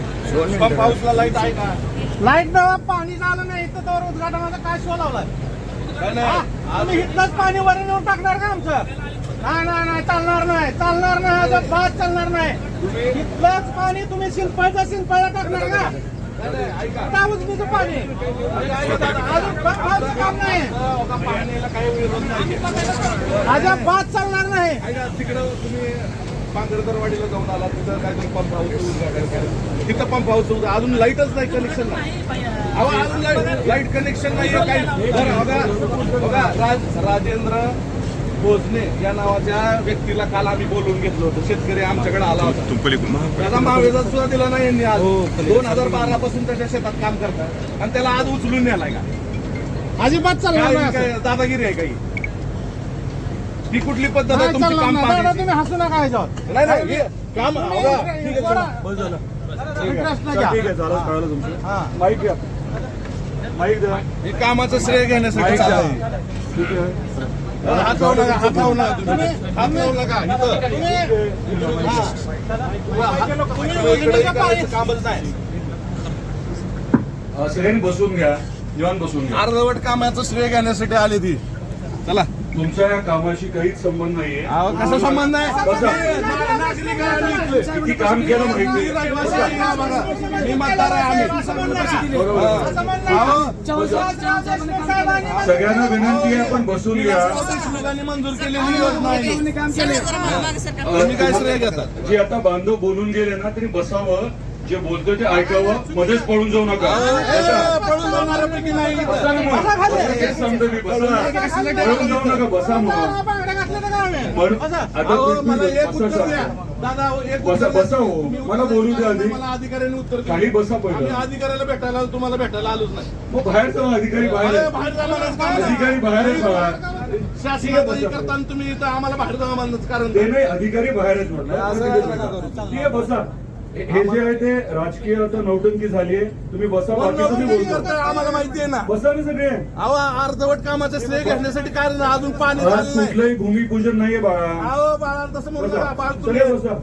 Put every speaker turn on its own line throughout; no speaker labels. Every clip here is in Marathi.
लाइट आहे का?
लाइट जेव्हा पाणी झालं नाही तर त्यावर उद्घाटनाचा काय शो लावलाय इथलंच पाणी वर नेऊन टाकणार का आमचं? नाही नाही नाही चालणार नाही चालणार नाही आज बाद चालणार नाही. इथलंच पाणी तुम्ही शिंपायचं शिंपायला टाकणार का? उजनीचं पाणी. अजून काम नाही. अजून बाद चालणार नाही.
तिकडं तुम्ही पांगरदरवाडीला जाऊन आला तिथं पंप हाऊस तिथं पंप हाऊस उद्घा- अजून लाईटच नाही कनेक्शन नाही अहो अजून लाइट लाइट कनेक्शन नाही काही. बरं बघा बघा राज राजेंद्र भोजने या नावाच्या व्यक्तीला काल आम्ही बोलून घेतलं होतं. शेतकरी आमच्याकडे आला होता. त्याला महावेजा सुद्धा दिला नाही यांनी आज. दोन हजार बारा पासून त्याच्या शेतात काम करतात. आणि त्याला आज उचलून नेलाय का?
अजिबात चालणार
दादागिरी आहे काही ही कुठली पद्धत आहे?
नाही
तुमची काम पाहण्याची?
तुम्ही हसू नका
नाही नाही हे काम ठीक आहे चला.
नाही घ्या.
ठीक आहे झालं कळलं तुमचं.
हा.
माईक घ्या. माईक द्या.
हे कामाचं श्रेय घेण्यासाठी
माईक द्या.
आहे.
ठीक आहे.
हात लावू नका हात लावू नका. तुम्ही हात लावू नका इथं.
तुम्ही
तुम्ही इकडे करायचं कामच नाही.
अं, सगळ्यांनी बसून घ्या निवांत बसून घ्या.
अर्धवट कामाचं श्रेय घेण्यासाठी आली ती. चला.
तुमच्या या कामाशी काहीच संबंध नाहीये.
अहो, कसा संबंध आहे.
किती काम केलं माहिती
मी रहिवासी आहे हा बघा. मी मतदार आहे आम्ही.
बरोबर.
अहो,
सगळ्यांना विनंती आहे आपण बसून घ्या
देशमुखांनी मंजूर केलेली योजना आहे तुम्ही काय श्रेय
जे आता बांधव बोलून गेले ना तरी बसावं. जे बोलतोय ते ऐकावं मध्येच पळून जाऊ नका
पळून जाणाऱ्यापैकी नाही इथं.
बसा ना मग. तेच सांगतो मी बसा पळून जाऊ नका बसा मग
आम्ही?
पण
बसा.
आता
अहो,
तुम्ही
मला एक
बसा
उत्तर द्या
सांगा.
दादा अहो, एक
बसा-
उत्तर द्या.
बसा हो. मला
उत्तर
बोलू द्या. आधी.
मला अधिकाऱ्याने उत्तर दिलं.
खाली बसा पहिलं.
आम्ही अधिकाऱ्याला भेटायला तुम्हाला भेटायला आलोच नाही
मग बाहेर जाऊ अधिकारी बाहेर
अरे,
आहेत.
बाहेर जाणारच काम नाही.
अधिकारी बाहेर आहेत बघा.
शासनाचं हे करताना तुम्ही इथं आम्हाला बाहेर जावं कारण
ते नाही अधिकारी बाहेर आहेत म्हटलं ठीक. आहे बसा हे जे आहे ते राजकीय आता नौटंकी झाली आहे. तुम्ही बसा बाकी तुम्ही बोलतो.
आम्हाला माहिती आहे ना.
बसा ना सगळे.
अहो अर्धवट कामाचं श्रेय घेण्यासाठी कारण नाही. अजून पाणी
आज
झालं नाही.
कुठलंही भूमिपूजन नाहीये बाळा.
अहो बाळा तसं
बसा.
बाळ
सगळे बसा.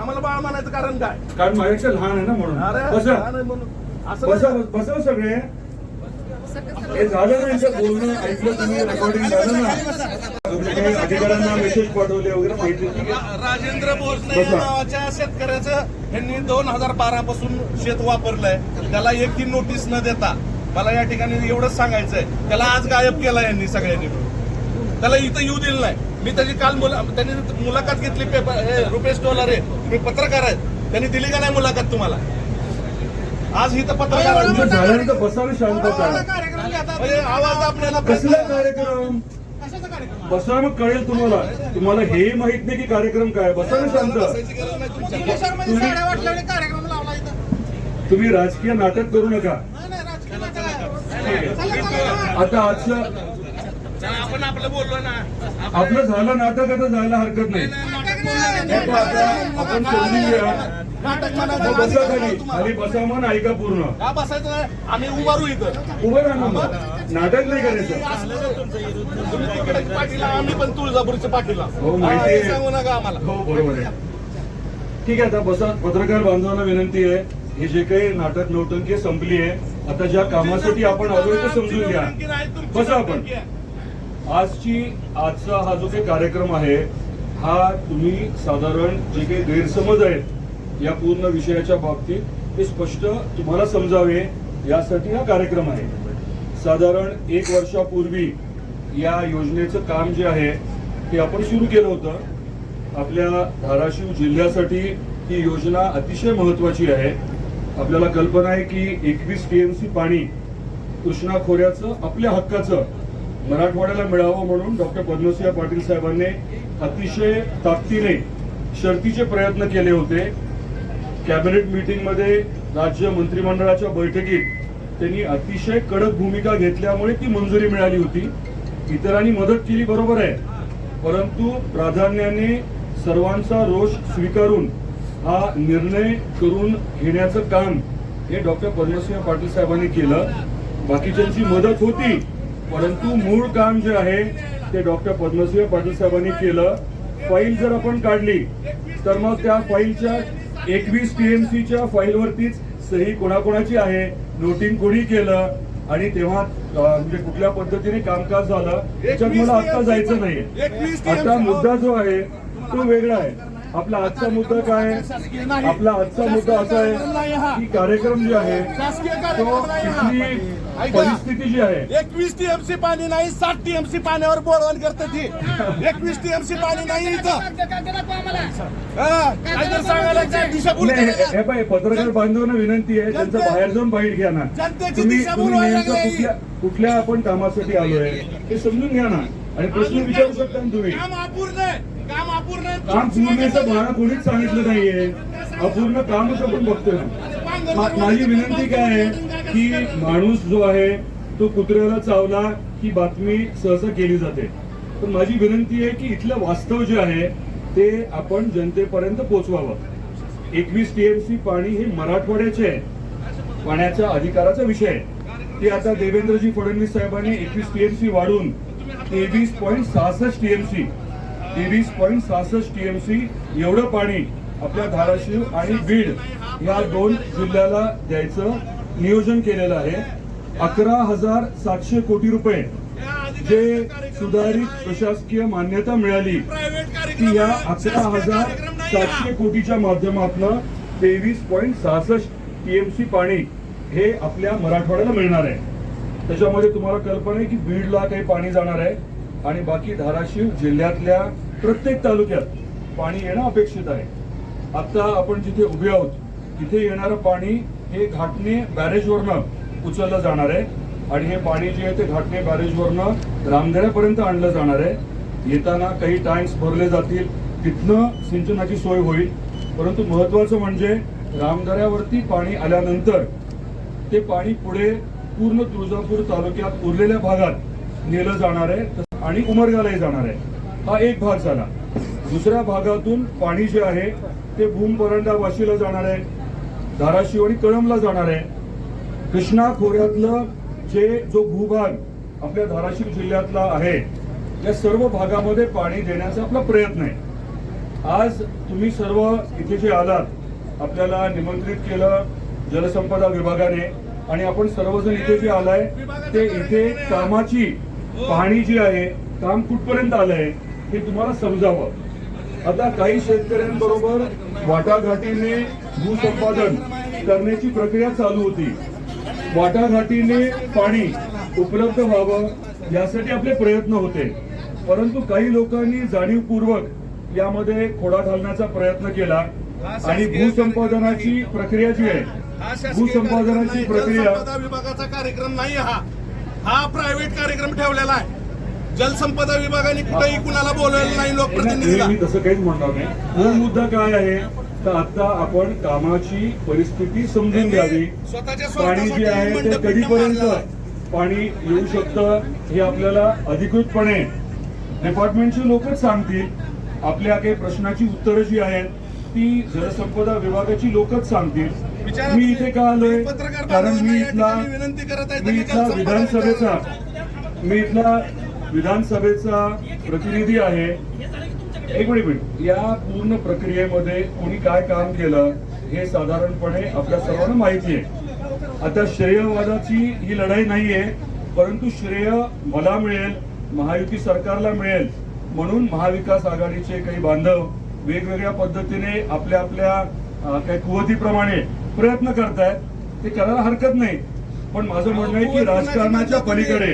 आम्हाला बाळ म्हणायचं कारण काय?
कारण माझ्यापेक्षा लहान आहे ना म्हणून.
अरे
बसा.
लहान आहे म्हणून. असं
बसा
नाही.
बसा सगळे. हे झालं ना यांचं बोलणं ऐकलं तुम्ही रेकॉर्डिंग झालं ना. काही अधिकाऱ्यांना मेसेज पाठवले वगैरे माहिती
राजेंद्र भोसले
बसा.
नावाच्या शेतकऱ्याचं यांनी दोन हजार बारा पासून शेत वापरलंय. त्याला एक ती नोटीस न देता. मला या ठिकाणी एवढंच सांगायचंय. त्याला आज गायब केला यांनी सगळ्यांनी मिळून. त्याला इथं येऊ दिलं नाही. मी त्याची काल मुला त्यांनी मुलाखत घेतली पेपर हे रुपेश डॉलर आहे मी पत्रकार आहेत. त्यांनी दिली का नाही मुलाखत तुम्हाला? आज इथं पत्रकार
तुमचं झाल्यानंतर बसा ना शांतता
कार्यक्रम घेतात.
म्हणजे आवाज आपल्याला
कसला कार्यक्रम?
कशाचा कार्यक्रम?
बसा मग कळेल तुम्हाला. तुम्हाला हेही माहीत नाही की कार्यक्रम काय बसा ना शांत. तुम्ही राजकीय नाटक करू नका. आता आजचं
आपण आपलं बोललो ना.
आपलं झालं नाटक आता जायला हरकत नाही. आपण बसा खाली. खाली बसा ऐका पूर्ण.
का बसायचं नाही? आम्ही उभारू इथं.
उभं राहा ना मग. नाटक नाही करायचं.
तुम्ही तिकडे पाठीला आम्ही पण तुळजापूरच्या पाठीला.
हो, माहिती आहे.
हा, हे सांगू नका आम्हाला.
हो बरोबर आहे. ठीक आहे आता बसा पत्रकार बांधवांना विनंती आहे. हे जे काही नाटक नौटंकी संपली आहे आता ज्या कामासाठी आपण आलोय ते समजून घ्या. बसा आपण. आजची आजचा हा जो काही कार्यक्रम आहे हा तुम्ही साधारण जे काही गैरसमज आहेत या पूर्ण विषयाच्या बाबतीत ते स्पष्ट तुम्हाला समजावे यासाठी हा कार्यक्रम आहे. साधारण एक वर्षापूर्वी या योजनेचं काम जे आहे ते आपण सुरू केलं होतं. आपल्या धाराशिव जिल्ह्यासाठी ही योजना अतिशय महत्वाची आहे. आपल्याला कल्पना आहे की एकवीस टीएमसी पाणी कृष्णा खोऱ्याचं आपल्या हक्काचं मराठवाड्याला मिळावं म्हणून डॉक्टर पद्मसिंह पाटील साहेबांनी अतिशय ताकदीने शर्तीचे प्रयत्न केले होते. कॅबिनेट मीटिंगमध्ये राज्य मंत्रिमंडळाच्या बैठकीत त्यांनी अतिशय कडक भूमिका घेतल्यामुळे ती मंजुरी मिळाली होती. इतरांनी मदत केली बरोबर आहे. परंतु प्राधान्याने सर्वांचा रोष स्वीकारून हा निर्णय करून घेण्याचं काम हे डॉक्टर पद्मसिंह पाटील साहेबांनी केलं. बाकीच्यांची मदत होती परंतु मूळ काम जे आहे ते डॉक्टर पद्मसिंह पाटील साहेबांनी केलं. फाईल जर आपण काढली तर मग त्या फाईलच्या एकवीस टीएमसीच्या फाईलवरतीच सही कोणाकोणाची आहे? नोटिंग कोणी केलं? आणि तेव्हा म्हणजे कुठल्या पद्धतीने कामकाज झालं? त्याच्यात मला आता जायचं नाही आता मुद्दा जो आहे तो वेगळा आहे. आपला आजचा मुद्दा काय आहे? आपला आजचा मुद्दा असा आहे की कार्यक्रम जे आहे तो
हा.
परिस्थिती जी आहे.
एकवीस टीएमसी पाणी नाही साठ टीएमसी पाण्यावर बोरवण करते ती. एकवीस टीएमसी पाणी नाही इथं. हा,
हे-. हे पत्रकार बांधवांना विनंती आहे त्यांचं
जनते-
बाहेर जाऊन बाईट घ्या ना.
जनतेची
तुम्ही. कुठल्या कुठल्या आपण कामासाठी आलोय हे समजून घ्या ना. आणि प्रश्न विचारू? शकता तुम्ही.
काम अपूर्ण आहे. काम अपूर्ण आहे.
काम पूर्णचं कोणीच सांगितलं नाहीये. अपूर्ण कामच आपण बघतोय माझी विनंती काय आहे की माणूस जो आहे तो कुत्र्याला चावला ही बातमी सहसा केली जाते. पण माझी विनंती आहे की इथलं वास्तव जे आहे ते आपण जनतेपर्यंत पोहोचवावं एकवीस टीएमसी पाणी हे मराठवाड्याचे आहे. पाण्याच्या अधिकाराचा विषय आहे. ते आता देवेंद्रजी फडणवीस साहेबांनी एकवीस टीएमसी वाढून तेवीस पॉईंट सहासष्ट टीएमसी तेवीस पॉईंट सहासष्ट टीएमसी एवढं पाणी आपल्या धाराशिव आणि बीड या दोन जिल्ह्याला द्यायचं नियोजन केलेलं आहे. अकरा हजार सातशे कोटी रुपये जे सुधारित प्रशासकीय मान्यता मिळाली
ती
या अकरा हजार सातशे कोटीच्या माध्यमातून तेवीस पॉईंट सहासष्ट टीएमसी पाणी हे आपल्या मराठवाड्याला मिळणार आहे. त्याच्यामध्ये तुम्हाला कल्पना आहे की बीडला काही पाणी जाणार आहे आणि बाकी धाराशिव जिल्ह्यातल्या प्रत्येक तालुक्यात पाणी येणं अपेक्षित आहे. आता आपण जिथे उभे आहोत तिथे येणारं पाणी हे घाटणे बॅरेजवरनं उचललं जाणार आहे. आणि हे पाणी जे आहे ते घाटणे बॅरेजवरनं रामदऱ्यापर्यंत आणलं जाणार आहे. येताना काही टँक्स भरले जातील. तिथनं सिंचनाची सोय होईल. परंतु महत्वाचं म्हणजे रामदऱ्यावरती पाणी आल्यानंतर ते पाणी पुढे पूर्ण तुळजापूर तालुक्यात उरलेल्या भागात नेलं जाणार आहे. आणि उमरगालाही जाणार आहे. हा एक भाग झाला. दुसऱ्या भागातून पाणी जे आहे ते भूम परंडा वाशीला जाणार आहे धाराशिव आणि कळमला जाणार आहे. कृष्णा खोऱ्यातलं जे जो भूभाग आपल्या धाराशिव जिल्ह्यातला आहे या सर्व भागामध्ये पाणी देण्याचा आपला प्रयत्न आहे. आज तुम्ही सर्व इथे जे आलात आपल्याला निमंत्रित केलं जलसंपदा विभागाने आणि आपण सर्वजण इथे जे आलाय ते इथे कामाची पाहणी जी आहे काम कुठपर्यंत आलंय हे तुम्हाला समजावं. आता काही शेतकऱ्यांबरोबर वाटाघाटीने भूसंपादन करण्याची प्रक्रिया चालू होती. वाटाघाटीने पाणी उपलब्ध व्हावं यासाठी आपले प्रयत्न होते. परंतु काही लोकांनी जाणीवपूर्वक यामध्ये खोडा घालण्याचा प्रयत्न केला आणि भूसंपादनाची प्रक्रिया जी आहे भूसंपादनाची प्रक्रिया
विभागाचा कार्यक्रम नाही हा. हा प्रायव्हेट कार्यक्रम ठेवलेला आहे. जलसंपदा विभागाने कुठेही कुणाला बोलवलेलं नाही लोकप्रतिनिधीला.
मी तसं काहीच म्हणणार नाही. मूळ मुद्दा काय आहे? तर आता आपण कामाची परिस्थिती समजून घ्यावी.
स्वतःच्या
पाणी जे आहे ते कधीपर्यंत. पाणी येऊ शकतं हे आपल्याला अधिकृतपणे डिपार्टमेंटचे लोकच सांगतील. आपल्या काही प्रश्नाची उत्तरं जी आहेत ती जलसंपदा विभागाची लोकच सांगतील. मी. इथे का आलोय?
पत्रकार
कारण मी इथला
ठिकाणी विनंती करत आहे
मी इथला विधानसभेचा मी इथला विधानसभेचा प्रतिनिधी आहे. एक मिनिट मिनिट. या पूर्ण प्रक्रियेमध्ये कोणी काय काम केलं हे साधारणपणे आपल्या सर्वांना माहिती आहे. आता श्रेयवादाची ही लढाई नाहीये परंतु श्रेय मला मिळेल महायुती सरकारला मिळेल. म्हणून महाविकास आघाडीचे काही बांधव वेगवेगळ्या पद्धतीने आपल्या आपल्या काही कुवतीप्रमाणे प्रयत्न करतायत. ते करायला हरकत नाही. पण माझं म्हणणं आहे की राजकारणाच्या पलीकडे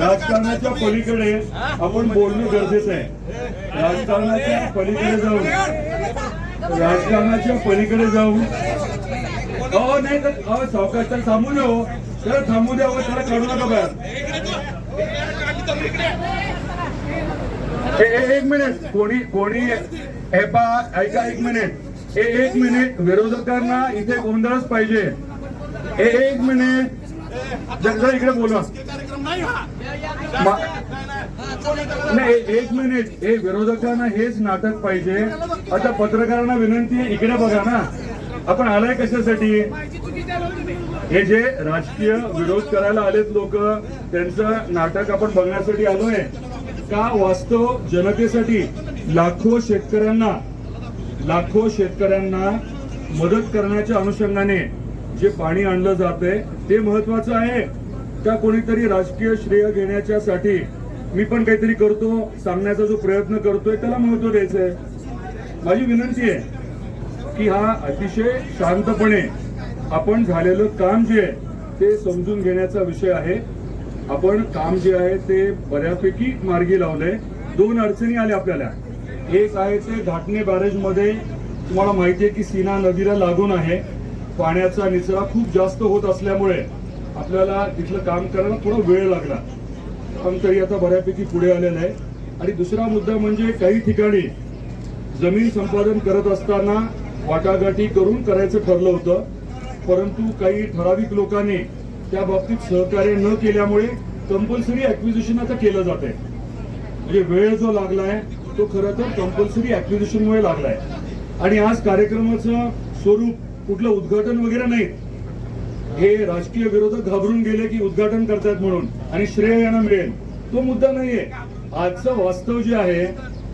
राजकारणाच्या पलीकडे आपण बोलणं गरजेचं आहे. राजकारणाच्या पलीकडे जाऊन राजकारणाच्या पलीकडे जाऊन अहो नाही तर अहो सावकाश त्याला हो. थांबू द्या त्याला थांबू द्या त्याला काढू नका बाहेर. एक मिनिट. कोणी कोणी हे पा ऐका एक मिनिट. हे एक मिनिट. विरोधकांना इथे गोंधळच पाहिजे. एक मिनिट. जरा इकडे बोला
नाही हा
एक मिनिट. हे विरोधकांना हेच नाटक पाहिजे. आता पत्रकारांना विनंती आहे इकडे बघा ना. आपण आलाय कशासाठी? हे जे राजकीय विरोध करायला आलेत लोक त्यांचं नाटक आपण बघण्यासाठी आलोय. का वास्तव जनतेसाठी लाखो शेतकऱ्यांना लाखो शेतकऱ्यांना मदत करण्याच्या अनुषंगाने जे पाणी आणलं जातंय ते महत्वाचं आहे. त्या कोणीतरी राजकीय श्रेय घेण्याच्यासाठी मी पण काहीतरी करतो सांगण्याचा जो प्रयत्न करतोय त्याला महत्त्व द्यायचंय. माझी विनंती आहे की हा अतिशय शांतपणे आपण झालेलं काम जे आहे ते समजून घेण्याचा विषय आहे. आपण काम जे आहे ते बऱ्यापैकी मार्गी लावलंय. दोन अडचणी आल्या आपल्याला. एक आहे ते घाटणे बॅरेजमध्ये तुम्हाला माहिती आहे की सीना नदीला लागून आहे. पाण्याचा निचरा खूप जास्त होत असल्यामुळे आपल्याला तिथलं काम करायला थोडा वेळ लागला. पण तरी आता बऱ्यापैकी पुढे आलेलं आहे. आणि दुसरा मुद्दा म्हणजे काही ठिकाणी जमीन संपादन करत असताना वाटाघाटी करून करायचं ठरलं होतं. परंतु काही ठराविक लोकांनी त्या बाबतीत सहकार्य न केल्यामुळे कंपल्सरी ऍक्विजिशन आता केलं जात आहे. म्हणजे वेळ जो लागलाय तो खरं तर कंपल्सरी ऍक्विजिशनमुळे लागलाय. आणि आज कार्यक्रमाचं स्वरूप कुठलं उद्घाटन वगैरे नाही. हे राजकीय विरोधक घाबरून गेले की उद्घाटन करतायत म्हणून आणि श्रेय यांना मिळेल. तो मुद्दा नाहीये. आजचं वास्तव जे आहे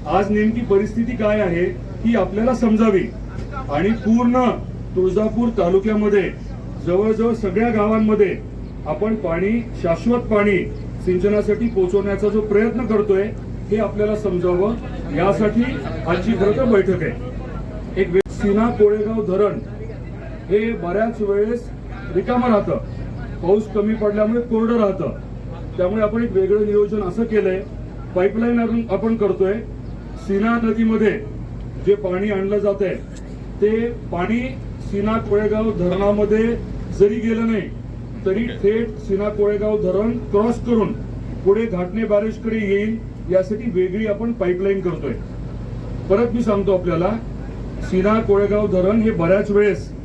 आज नेमकी परिस्थिती काय आहे ही आपल्याला समजावी. आणि पूर्ण तुळजापूर तालुक्यामध्ये जवळजवळ सगळ्या गावांमध्ये आपण पाणी शाश्वत पाणी सिंचनासाठी पोहोचवण्याचा जो प्रयत्न करतोय हे आपल्याला समजावं. यासाठी आजची खरं तर बैठक आहे. एक सिना सीना कोळेगाव धरण हे बऱ्याच वेळेस रिकामं राहतं. पाऊस कमी पडल्यामुळे कोरडं राहतं. त्यामुळे आपण एक वेगळं नियोजन असं केलंय. पाईपलाईन आपण- आपण करतोय. सीना नदीमध्ये जे पाणी आणलं जात आहे ते पाणी सीना कोळेगाव धरणामध्ये जरी गेलं नाही तरी थेट सीना कोळेगाव धरण क्रॉस करून पुढे घाटणे बॅरेजकडे येईल यासाठी वेगळी आपण पाईपलाईन करतोय. परत मी सांगतो आपल्याला सीना कोळेगाव धरण हे बऱ्याच वेळेस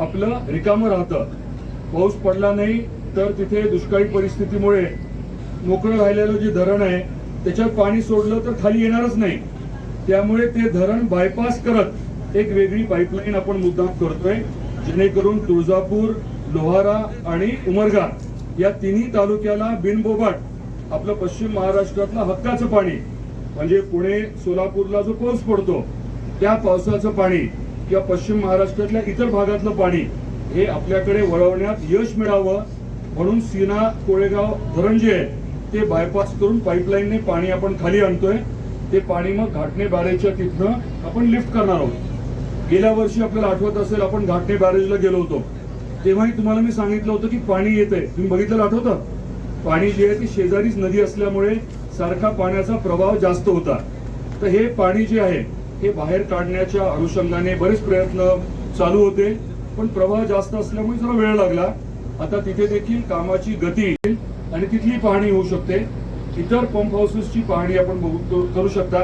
आपलं रिकामं राहतं. पाऊस पडला नाही तर तिथे दुष्काळी परिस्थितीमुळे मोकळं राहिलेलं जे धरण आहे त्याच्यात पाणी सोडलं तर खाली येणारच नाही. त्यामुळे ते धरण बायपास करत एक वेगळी पाईपलाईन आपण मुद्दाम करतोय जेणेकरून तुळजापूर लोहारा आणि उमरगा या तिन्ही तालुक्याला बिनबोबाट आपलं पश्चिम महाराष्ट्रातलं हक्काचं पाणी म्हणजे पुणे सोलापूरला जो पाऊस पडतो त्या पावसाचं पाणी किंवा पश्चिम महाराष्ट्रातल्या इतर भागातलं पाणी हे आपल्याकडे वळवण्यात यश मिळावं म्हणून सीना कोळेगाव धरण जे आहे ते बायपास करून पाईपलाईनने पाणी आपण खाली आणतोय. ते पाणी मग घाटणे बॅरेजच्या तिथनं आपण लिफ्ट करणार आहोत. गेल्या वर्षी आपल्याला आठवत असेल आपण घाटणे बॅरेजला गेलो होतो. तेव्हाही तुम्हाला मी सांगितलं होतं की पाणी येतंय. तुम्ही बघितलं आठवतं? पाणी जे आहे ती शेजारीच नदी असल्यामुळे सारखा पाण्याचा प्रवाह जास्त होता. तर हे पाणी जे आहे हे बाहेर काढण्याच्या अनुषंगाने बरेच प्रयत्न चालू होते पण प्रवाह जास्त असल्यामुळे जरा वेळ लागला. आता तिथे देखील कामाची गती येईल आणि तिथली पाहणी होऊ शकते. इतर पंप हाऊसेसची पाहणी आपण बघू करू शकता.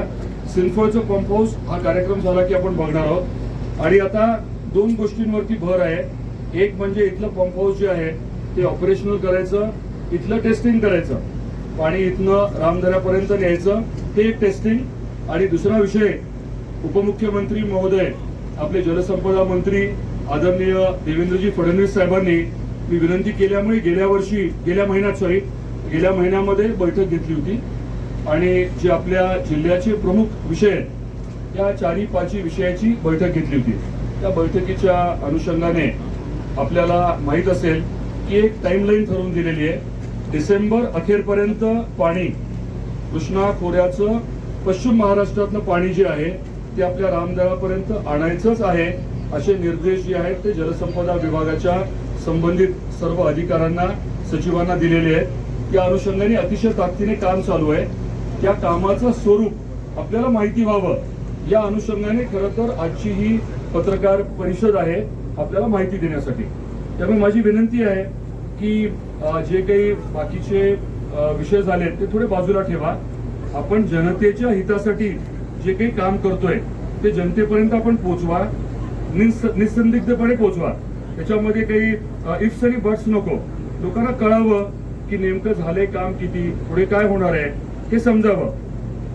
सिल्फरचं पंप हाऊस हा कार्यक्रम झाला की आपण बघणार आहोत. आणि आता दोन गोष्टींवरती भर आहे. एक म्हणजे इथलं पंप हाऊस जे आहे ते ऑपरेशनल करायचं इथलं टेस्टिंग करायचं. पाणी इथनं रामदऱ्यापर्यंत न्यायचं ते एक टेस्टिंग आणि दुसरा विषय उपमुख्यमंत्री महोदय आपले जलसंपदा मंत्री आदरणीय देवेंद्रजी फडणवीस साहेबांनी मी विनंती केल्यामुळे गेल्या वर्षी गेल्या महिन्यात सॉरी गेल्या महिन्यामध्ये बैठक घेतली होती. आणि जे आपल्या जिल्ह्याचे प्रमुख विषय आहेत त्या चारी पाचही विषयाची बैठक घेतली होती. त्या बैठकीच्या अनुषंगाने आपल्याला माहीत असेल की एक टाइमलाईन ठरवून दिलेली आहे. डिसेंबर अखेरपर्यंत पाणी कृष्णा खोऱ्याचं पश्चिम महाराष्ट्रातलं पाणी जे आहे ते आपल्या रामदळापर्यंत आणायचंच आहे असे निर्देश जे आहेत ते जलसंपदा विभागाच्या संबंधित सर्व अधिकाऱ्यांना सचिवांना दिलेले आहेत. त्या अनुषंगाने अतिशय ताकदीने काम चालू आहे. त्या कामाचं स्वरूप आपल्याला माहिती व्हावं. या अनुषंगाने खरं तर आजची ही पत्रकार परिषद आहे आपल्याला माहिती देण्यासाठी. त्यामुळे माझी विनंती आहे की जे काही बाकीचे विषय झाले ते थोडे बाजूला ठेवा. आपण जनतेच्या हितासाठी जे काही काम करतोय ते जनतेपर्यंत आपण पोचवा निसंदिग्धपणे पोचवा. त्याच्यामध्ये काही इफ्स आणि बट्स नको. लोकांना कळावं की नेमकं झालंय काम किती पुढे काय होणार आहे हे समजावं.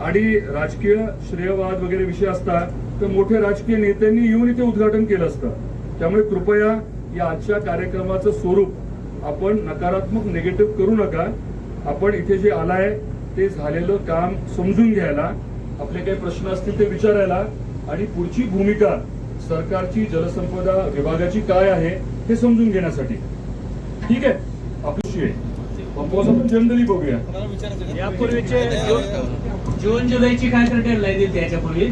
आणि राजकीय श्रेयवाद वगैरे विषय असतात तर मोठे राजकीय नेत्यांनी येऊन इथे उद्घाटन केलं असतं. त्यामुळे कृपया या आजच्या कार्यक्रमाचं स्वरूप आपण नकारात्मक निगेटिव्ह करू नका. आपण इथे जे आलाय ते झालेलं काम समजून घ्यायला आपले काही प्रश्न असतील ते विचारायला. आणि पुढची भूमिका सरकारची जलसंपदा विभागाची काय आहे हे समजून घेण्यासाठी. ठीक आहे? पंपावरचं आपण जनरली बघूया.
यापूर्वीचे
जून जुलैची काय डेडलाईन दिली त्याच्यापूर्वी.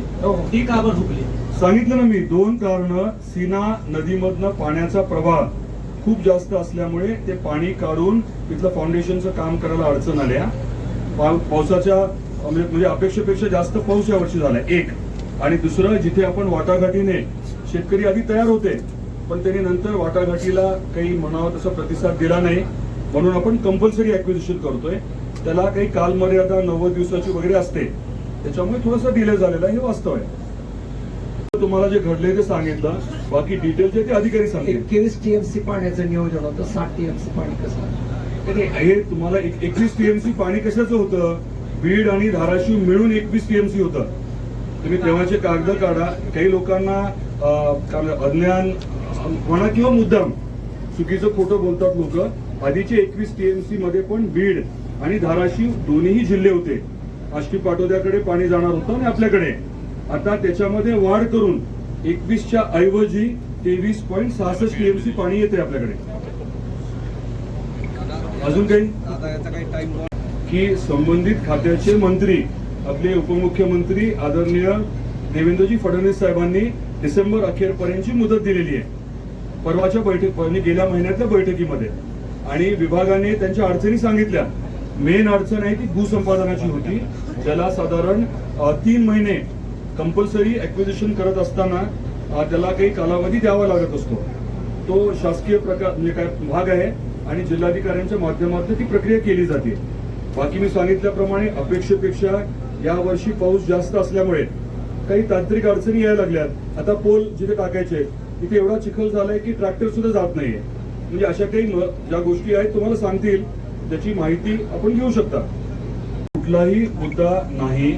ती का बरं हुकली?
सांगितलं ना मी दोन कारण. सीना नदीमधनं पाण्याचा प्रवाह खूप जास्त असल्यामुळे ते पाणी काढून तिथलं फाउंडेशनचं काम करायला अडचण आल्या. पाव- पावसाच्या म्हणजे म्हणजे अपेक्षेपेक्षा जास्त पाऊस यावर्षी झालाय एक. आणि दुसरं जिथे आपण वाटाघाटीने शेतकरी आधी तयार होते पण त्यांनी नंतर वाटाघाटीला काही म्हणावा तसा प्रतिसाद दिला नाही. म्हणून आपण कंपल्सरी ऍक्विजिशन करतोय. त्याला काही कालमर्यादा नव्वद दिवसाची वगैरे असते. त्याच्यामुळे थोडासा डिले झालेला हे वास्तव आहे. तुम्हाला जे घडले ते सांगितलं. बाकी डिटेल जे ते अधिकारी सांगतील.
एकवीस टीएमसी पाण्याचं नियोजन होतं साठ टीएमसी पाणी कसं
हे तुम्हाला एकवीस टीएमसी पाणी कशाचं होतं? बीड आणि धाराशिव मिळून एकवीस टीएमसी होतं. तुम्ही तेव्हाचे कागद काढा. काही लोकांना अज्ञान म्हणा किंवा मुद्दाम चुकीचं खोटं बोलतात लोक. आधीचे एकवीस टीएमसी मध्ये पण बीड आणि धाराशिव दोन्हीही जिल्हे होते. आष्टी पाटोद्याकडे पाणी जाणार होतं आणि आपल्याकडे. आता त्याच्यामध्ये वाढ करून एकवीसच्या ऐवजी तेवीस पॉईंट सहासष्ट टीएमसी पाणी येते आपल्याकडे. अजून काही? की संबंधित खात्याचे मंत्री आपले उपमुख्यमंत्री आदरणीय देवेंद्रजी फडणवीस साहेबांनी डिसेंबर अखेरपर्यंतची मुदत दिलेली आहे. परवाच्या बैठक म्हणजे गेल्या महिन्यातल्या बैठकीमध्ये. आणि विभागाने त्यांच्या अडचणी सांगितल्या. मेन अडचण आहे ती भूसंपादनाची होती. ज्याला साधारण तीन महिने कंपल्सरी ऍक्विजिशन करत असताना त्याला काही कालावधी द्यावा लागत असतो. तो शासकीय प्रकार म्हणजे काय भाग आहे. आणि जिल्हाधिकाऱ्यांच्या माध्यमातून ती प्रक्रिया केली जाते. बाकी मी सांगितल्याप्रमाणे अपेक्षेपेक्षा या वर्षी पाऊस जास्त असल्यामुळे काही तांत्रिक अडचणी यायला लागल्यात. आता पोल जिथे टाकायचे तिथे एवढा चिखल झालाय की ट्रॅक्टर सुद्धा जात नाहीये. म्हणजे अशा काही ज्या गोष्टी आहेत तुम्हाला सांगतील. त्याची माहिती आपण घेऊ शकता. कुठलाही मुद्दा नाही.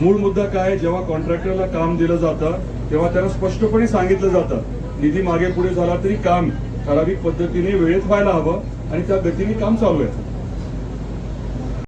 मूळ मुद्दा काय? जेव्हा कॉन्ट्रॅक्टरला काम दिलं जातं तेव्हा त्यांना स्पष्टपणे सांगितलं जातं. निधी मागे पुढे झाला तरी काम ठराविक पद्धतीने वेळेत व्हायला हवं आणि त्या गतीने काम चालू आहे.